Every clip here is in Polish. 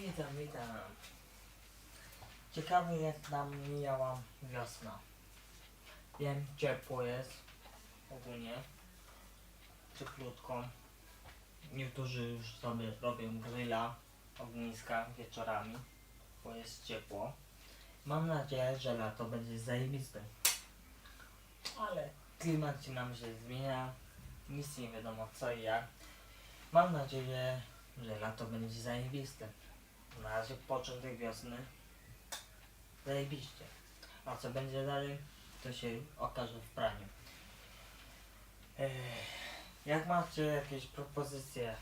witam, witam. Ciekawy jak nam mijała wiosna. Wiem, ciepło jest ogólnie. Cieplutko. Niektórzy już sobie robią grilla, ogniska wieczorami, bo jest ciepło. Mam nadzieję, że lato będzie zajebiste. Ale klimat się nam się zmienia, nic nie wiadomo co i jak. Mam nadzieję, że lato będzie zajebiste. Na razie początek wiosny. Zajebiście. A co będzie dalej, to się okaże w praniu. Jak macie jakieś propozycje,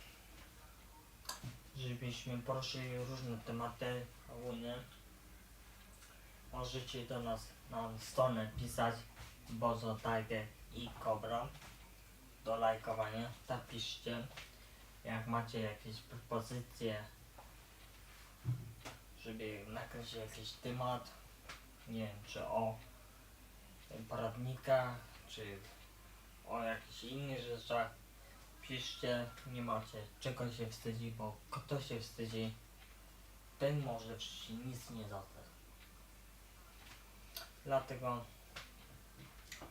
żebyśmy poruszyli różne tematy ogólnie, możecie do nas na stronę pisać Bozo, Tiger i Cobra do lajkowania. Tak piszcie. Jak macie jakieś propozycje, żeby nakręcić jakiś temat, nie wiem, czy o poradnikach, czy o jakichś innych rzeczach, piszcie, nie macie czego się wstydzić, bo kto się wstydzi, ten może życiu nic nie dostać. Dlatego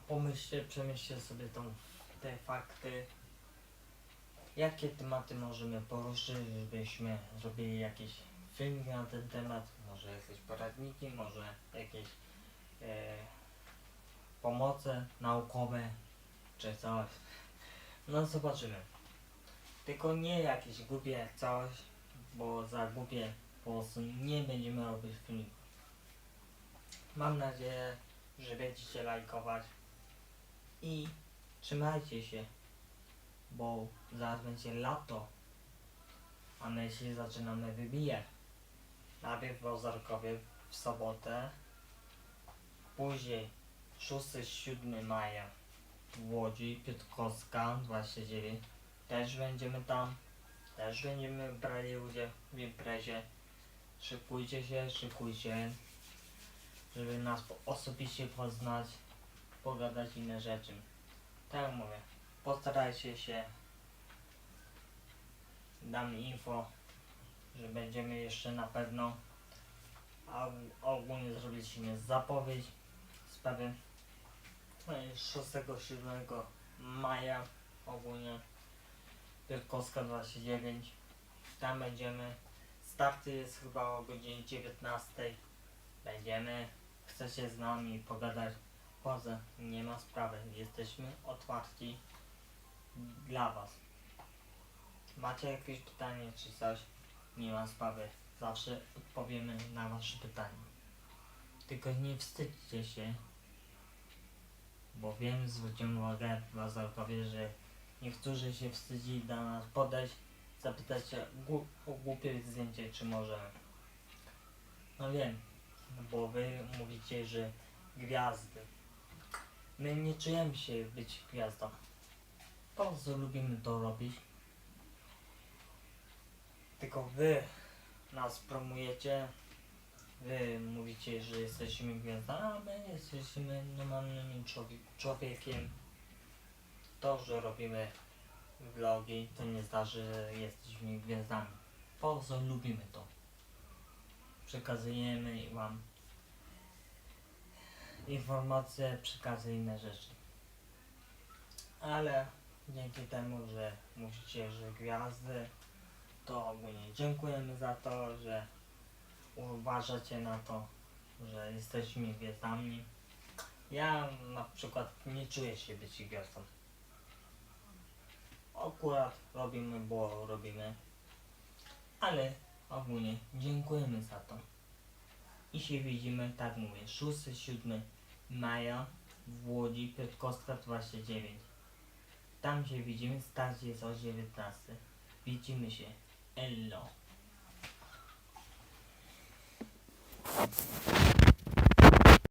pomyślcie, przemyślcie sobie tą, te fakty, jakie tematy możemy poruszyć, żebyśmy zrobili jakieś filmy na ten temat, może jakieś poradniki, może jakieś e, pomoce naukowe, czy coś. No zobaczymy. Tylko nie jakieś głupie coś, bo za głupie po prostu nie będziemy robić filmików. Mam nadzieję, że będziecie lajkować i trzymajcie się bo zaraz będzie lato, a my się zaczynamy wybijać. Najpierw w Ozorkowie w sobotę, później 6-7 maja w Łodzi, Piotrkowska 29. Też będziemy tam, też będziemy brali udział w imprezie. Szykujcie się, szykujcie, żeby nas osobiście poznać, pogadać inne rzeczy. Tak jak mówię, postarajcie się. Dam info, że będziemy jeszcze na pewno. A ogólnie zrobiliśmy zapowiedź sprawy 6-7 maja ogólnie Wielkowska 29 tam będziemy starty jest chyba o godzinie 19 będziemy chcecie z nami pogadać poza nie ma sprawy jesteśmy otwarci dla Was. Macie jakieś pytanie czy coś? Nie ma sprawy. Zawsze odpowiemy na Wasze pytanie. Tylko nie wstydźcie się, bo wiem, zwróciłem uwagę Wazorkowie, że niektórzy się wstydzili do nas podejść, zapytać się o głupie zdjęcie, czy możemy. No wiem, bo Wy mówicie, że gwiazdy. My nie czujemy się być gwiazdą. Po prostu lubimy to robić. Tylko wy nas promujecie. Wy mówicie, że jesteśmy gwiazdami, a my jesteśmy normalnym człowiek, człowiekiem. To, że robimy vlogi, to nie znaczy, że jesteśmy gwiazdami. Po prostu lubimy to. Przekazujemy wam informacje, przekazy inne rzeczy. Ale dzięki temu, że mówicie, że gwiazdy, to ogólnie dziękujemy za to, że uważacie na to, że jesteśmy gwiazdami. Ja na przykład nie czuję się być gwiazdą. Akurat robimy, bo robimy. Ale ogólnie dziękujemy za to. I się widzimy, tak mówię, 6-7 maja w Łodzi, Piotrkowska 29. Tam się widzimy, start jest o 19. Widzimy się. and no.